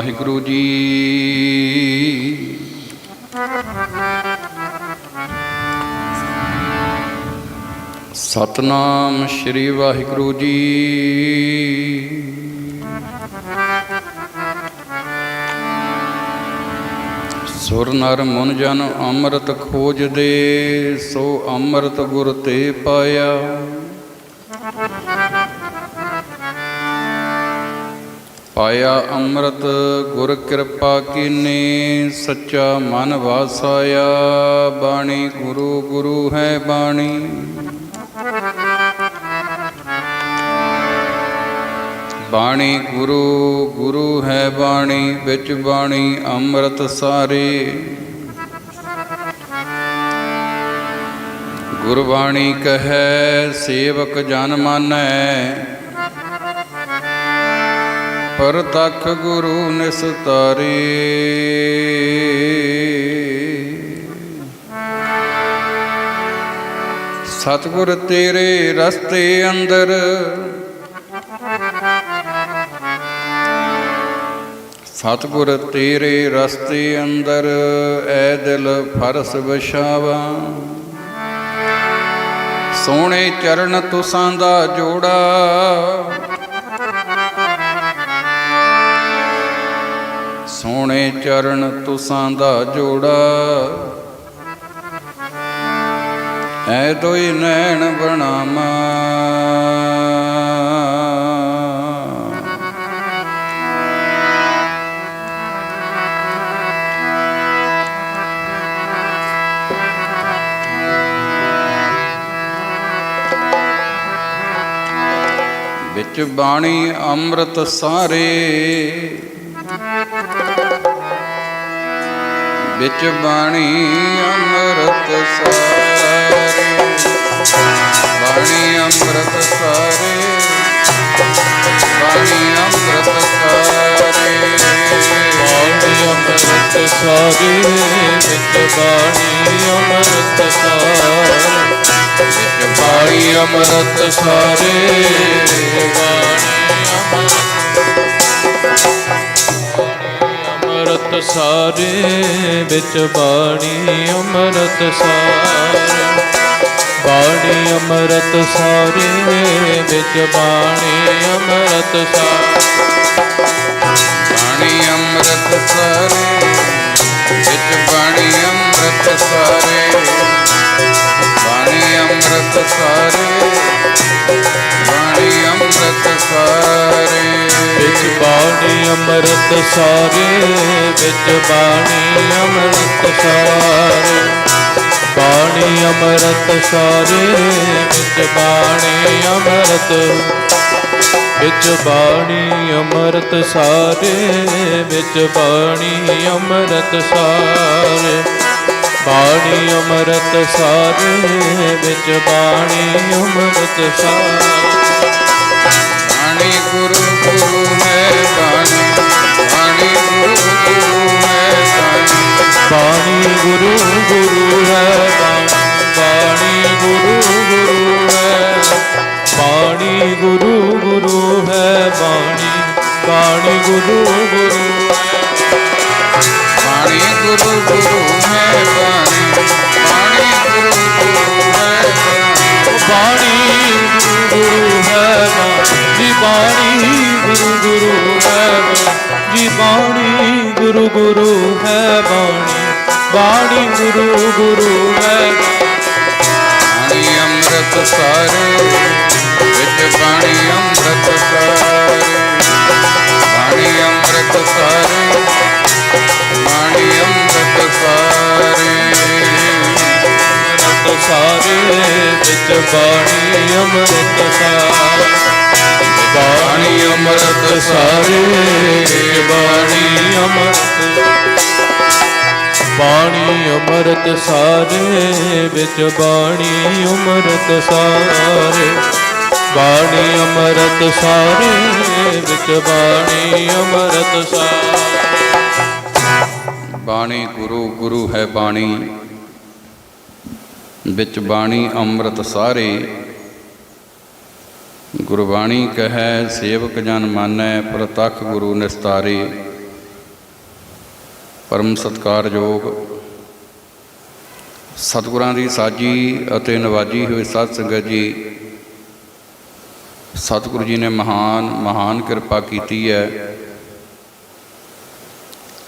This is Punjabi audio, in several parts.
ਵਾਹਿਗੁਰੂ ਜੀ। ਸਤਨਾਮ ਸ਼੍ਰੀ ਵਾਹਿਗੁਰੂ ਜੀ। ਸੁਰ ਨਰ ਮਨ ਜਨ ਅੰਮ੍ਰਿਤ ਖੋਜਦੇ, ਸੋ ਅੰਮ੍ਰਿਤ ਗੁਰ ਤੇ ਪਾਇਆ। ਪਾਇਆ ਅੰਮ੍ਰਿਤ, ਗੁਰ ਕਿਰਪਾ ਕੀਨੀ, ਸੱਚਾ ਮਨ ਵਾਸਾਇਆ, ਬਾਣੀ ਗੁਰੂ ਗੁਰੂ ਹੈ ਬਾਣੀ। ਬਾਣੀ ਗੁਰੂ ਗੁਰੂ ਹੈ ਬਾਣੀ, ਵਿੱਚ ਬਾਣੀ ਅੰਮ੍ਰਿਤ ਸਾਰੇ। ਗੁਰਬਾਣੀ ਕਹੈ, ਸੇਵਕ ਜਨ ਮਾਨੈ ਪਰ ਤਖ ਗੁਰੂ ਨਿਸਤਾਰੇ। ਸਤਿਗੁਰ ਤੇਰੇ ਰਸਤੇ ਅੰਦਰ, ਸਤਿਗੁਰ ਤੇਰੇ ਰਸਤੇ ਅੰਦਰ ਐ ਦਿਲ ਫਰਸ ਵਿਛਾਵਾ। ਸੋਹਣੇ ਚਰਨ ਤੁਸਾਂ ਦਾ ਜੋੜਾ ਸੋਹਣੇ ਚਰਨ ਤੁਸਾਂ ਦਾ ਜੋੜਾ। ਐ ਦੋਈ ਨੈਣ ਬਣਾਮਾ ਵਿੱਚ ਬਾਣੀ ਅੰਮ੍ਰਿਤ ਸਾਰੇ। ਵਿੱਚ ਬਾਣੀ ਅੰਮ੍ਰਿਤ ਸਾਰੇ। ਬਾਣੀ ਅੰਮ੍ਰਿਤ ਸਾਰੇ। ਬਾਣੀ ਅੰਮ੍ਰਿਤ ਸਾਰੇ। ਬਾਣੀ ਅੰਮ੍ਰਿਤ ਸਾਰੇ ਵਿੱਚ ਬਾਣੀ ਅੰਮ੍ਰਿਤ ਸਾਰੇ। ਵਿੱਚ ਬਾਣੀ ਅੰਮ੍ਰਿਤ ਸਾਰੇ। ਬਾਣੀ ਅੰਮ੍ਰਿਤ ਅੰਮ੍ਰਿਤ ਸਾਰੇ ਵਿੱਚ ਬਾਣੀ, ਅੰਮ੍ਰਿਤ ਸਾਰੇ। ਬਾਣੀ, ਅੰਮ੍ਰਿਤ ਸਾਰੇ ਵਿੱਚ ਬਾਣੀ, ਅੰਮ੍ਰਿਤ ਸਾਰੇ। ਬਾਣੀ, ਅੰਮ੍ਰਿਤ ਸਾਰੇ ਵਿੱਚ ਬਾਣੀ, ਅੰਮ੍ਰਿਤ ਸਾਰੇ। ਬਾਣੀ, ਅੰਮ੍ਰਿਤ ਸਾਰੇ, ਬਾਣੀ, ਅੰਮ੍ਰਿਤ ਸਾਰੇ। ਬਾਣੀ ਅੰਮ੍ਰਿਤ ਸਾਰੇ, ਵਿੱਚ ਬਾਣੀ ਅੰਮ੍ਰਿਤ ਸਾਰੇ। ਬਾਣੀ ਅੰਮ੍ਰਿਤ ਸਾਰੇ, ਵਿੱਚ ਬਾਣੀ ਅੰਮ੍ਰਿਤ। ਵਿੱਚ ਬਾਣੀ ਅੰਮ੍ਰਿਤ ਸਾਰੇ, ਵਿੱਚ ਬਾਣੀ ਅੰਮ੍ਰਿਤ ਸਾਰੇ। ਬਾਣੀ ਅੰਮ੍ਰਿਤ ਸਾਰੇ, ਵਿੱਚ ਬਾਣੀ ਅੰਮ੍ਰਿਤ ਸਾਰੇ। ਬਾਣੀ ਗੁਰੂ ਗੁਰੂ ਬਾਣੀ, ਗੁਰੂ ਹੈ ਜੀ ਬਾਣੀ, ਗੁਰੂ ਗੁਰੂ ਹੈ ਜੀ ਬਾਣੀ, ਗੁਰੂ ਗੁਰੂ ਹੈ ਬਾਣੀ ਬਾਣੀ ਗੁਰੂ ਗੁਰੂ ਹੈ ਬਾਣੀ ਅੰਮ੍ਰਿਤ ਸਾਰੇ ਵਿੱਚ ਬਾਣੀ ਅੰਮ੍ਰਿਤ ਸਾਰੇ ਵਿੱਚ ਬਾਣੀ ਅੰਮ੍ਰਿਤ ਸਾਰ। ਬਾਣੀ ਅੰਮ੍ਰਿਤ ਸਾਰੇ। ਬਾਣੀ ਅੰਮ੍ਰਿਤ। ਬਾਣੀ ਅੰਮ੍ਰਿਤ ਸਾਰੇ। ਵਿੱਚ ਬਾਣੀ ਅੰਮ੍ਰਿਤ ਸਾਰੇ। ਬਾਣੀ ਅੰਮ੍ਰਿਤ ਸਾਰੇ। ਵਿੱਚ ਬਾਣੀ ਅੰਮ੍ਰਿਤ ਸਾਰੇ। ਬਾਣੀ ਗੁਰੂ ਗੁਰੂ ਹੈ ਬਾਣੀ। ਵਿੱਚ ਬਾਣੀ ਅੰਮ੍ਰਿਤ ਸਾਰੇ। ਗੁਰਬਾਣੀ ਕਹੈ, ਸੇਵਕ ਜਨ ਮਾਨੈ, ਪ੍ਰਤੱਖ ਗੁਰੂ ਨਿਸਤਾਰੇ। ਪਰਮ ਸਤਕਾਰਯੋਗ ਸਤਿਗੁਰਾਂ ਦੀ ਸਾਜੀ ਅਤੇ ਨਵਾਜੀ ਹੋਈ ਸਾਧ ਸੰਗਤ ਜੀ, ਸਤਿਗੁਰੂ ਜੀ ਨੇ ਮਹਾਨ ਮਹਾਨ ਕਿਰਪਾ ਕੀਤੀ ਹੈ।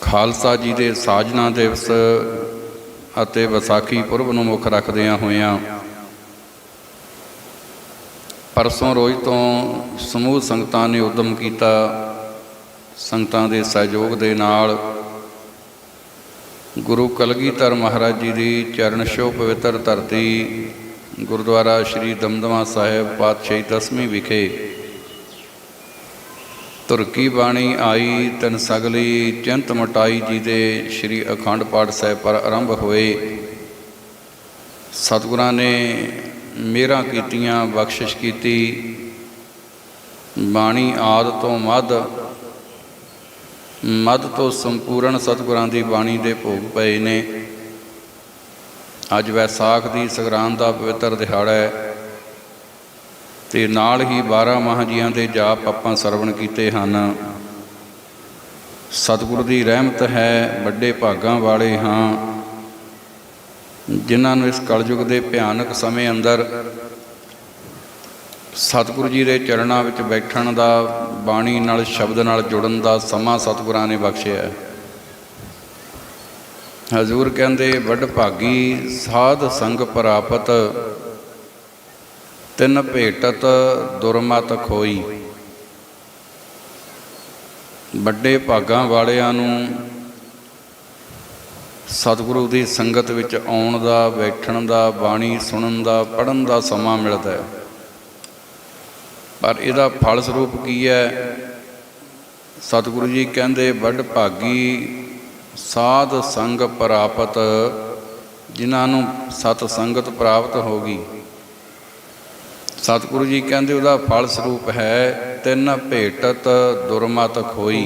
ਖਾਲਸਾ ਜੀ ਦੇ ਸਾਜਨਾ ਦਿਵਸ ਅਤੇ ਵਿਸਾਖੀ ਪੁਰਬ ਨੂੰ ਮੁੱਖ ਰੱਖਦਿਆਂ ਹੋਇਆਂ ਪਰਸੋਂ ਰੋਜ਼ ਤੋਂ ਸਮੂਹ ਸੰਗਤਾਂ ਨੇ ਉਦਮ ਕੀਤਾ ਸੰਗਤਾਂ ਦੇ ਸਹਿਯੋਗ ਦੇ ਨਾਲ ਗੁਰੂ ਕਲਗੀਧਰ ਮਹਾਰਾਜ ਜੀ ਦੀ ਚਰਨ ਛੋਹ ਪਵਿੱਤਰ ਧਰਤੀ ਗੁਰਦੁਆਰਾ ਸ੍ਰੀ ਦਮਦਮਾ ਸਾਹਿਬ ਪਾਤਸ਼ਾਹੀ ਦਸਵੀਂ ਵਿਖੇ ਤੁਰਕੀ ਬਾਣੀ ਆਈ ਤਨ ਸਗਲੀ, ਚਿੰਤ ਮਟਾਈ ਜੀ ਦੇ ਸ੍ਰੀ ਅਖੰਡ ਪਾਠ ਸਾਹਿਬ ਪਰ ਆਰੰਭ ਹੋਏ। ਸਤਿਗੁਰਾਂ ਨੇ ਮੇਰਾ ਕੀਤੀਆਂ, ਬਖਸ਼ਿਸ਼ ਕੀਤੀ। ਬਾਣੀ ਆਦ ਤੋਂ ਮਦ ਮਦ ਤੋਂ ਸੰਪੂਰਨ ਸਤਿਗੁਰਾਂ ਦੀ ਬਾਣੀ ਦੇ ਭੋਗ ਪਏ ਨੇ। ਅੱਜ ਵੈਸਾਖ ਦੀ ਸੰਗਰਾਂਦ ਦਾ ਪਵਿੱਤਰ ਦਿਹਾੜਾ ਹੈ। ਤੇ ਨਾਲ ਹੀ 12 ਮਹਾਂਜੀਆਂ ਦੇ ਜਾਪ ਆਪਾਂ ਸਰਵਣ ਕੀਤੇ ਹਨ। ਸਤਿਗੁਰੂ ਦੀ ਰਹਿਮਤ ਹੈ, ਵੱਡੇ ਭਾਗਾਂ ਵਾਲੇ ਹਾਂ। ਜਿਨ੍ਹਾਂ ਨੂੰ ਇਸ ਕਲਯੁਗ ਦੇ ਭਿਆਨਕ ਸਮੇਂ ਅੰਦਰ ਸਤਿਗੁਰੂ ਜੀ ਦੇ ਚਰਨਾਂ ਵਿੱਚ ਬੈਠਣ ਦਾ, ਬਾਣੀ ਨਾਲ, ਸ਼ਬਦ ਨਾਲ ਜੁੜਨ ਦਾ ਸਮਾਂ ਸਤਿਗੁਰਾਂ ਨੇ ਬਖਸ਼ਿਆ ਹਜ਼ੂਰ ਕਹਿੰਦੇ, ਵੱਡ ਭਾਗੀ ਸਾਧ ਸੰਗ ਪ੍ਰਾਪਤ ਤਿੰਨ ਭੇਟਤ ਦੁਰਮਤ ਖੋਈ। ਵੱਡੇ ਭਾਗਾਂ ਵਾਲਿਆਂ ਨੂੰ ਸਤਿਗੁਰੂ ਦੀ ਸੰਗਤ ਵਿੱਚ ਆਉਣ ਦਾ, ਬੈਠਣ ਦਾ, ਬਾਣੀ ਸੁਣਨ ਦਾ ਪੜਨ ਦਾ ਸਮਾਂ ਮਿਲਦਾ ਹੈ। ਪਰ ਇਹਦਾ ਫਲ ਸਰੂਪ ਕੀ ਹੈ? ਸਤਿਗੁਰੂ ਜੀ ਕਹਿੰਦੇ, ਵੱਡ ਭਾਗੀ ਸਾਧ ਸੰਗ ਪ੍ਰਾਪਤ, ਜਿਨ੍ਹਾਂ ਨੂੰ ਸਤ ਸੰਗਤ ਪ੍ਰਾਪਤ ਹੋ ਗਈ। ਸਤਿਗੁਰੂ ਜੀ ਕਹਿੰਦੇ ਉਹਦਾ ਫਲ ਸਰੂਪ ਹੈ ਤਿੰਨ ਭੇਟਤ ਦੁਰਮਤ ਖੋਈ।